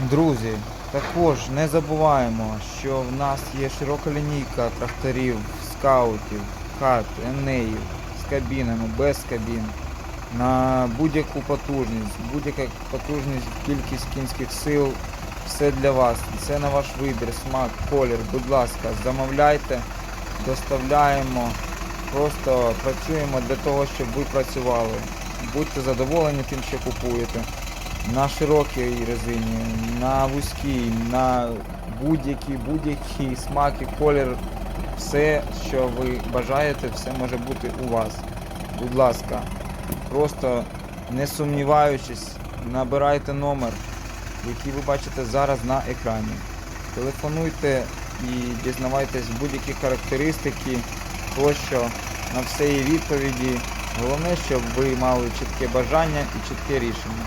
Друзі, також не забуваємо, що в нас є широка лінійка тракторів, скаутів, хат, енеїв з кабінами, без кабін. На будь-яку потужність, будь-яка потужність, кількість кінських сил, все для вас. Це на ваш вибір, смак, колір. Будь ласка, замовляйте, доставляємо, просто працюємо для того, щоб ви працювали. Будьте задоволені тим, що купуєте на широкій резині, на вузькій, на будь-який, будь-який смак і колір. Все, що ви бажаєте, все може бути у вас. Будь ласка, просто не сумніваючись, набирайте номер, який ви бачите зараз на екрані. Телефонуйте і дізнавайтесь будь-які характеристики, тощо на все є відповіді. Головне, щоб ви мали чітке бажання і чітке рішення.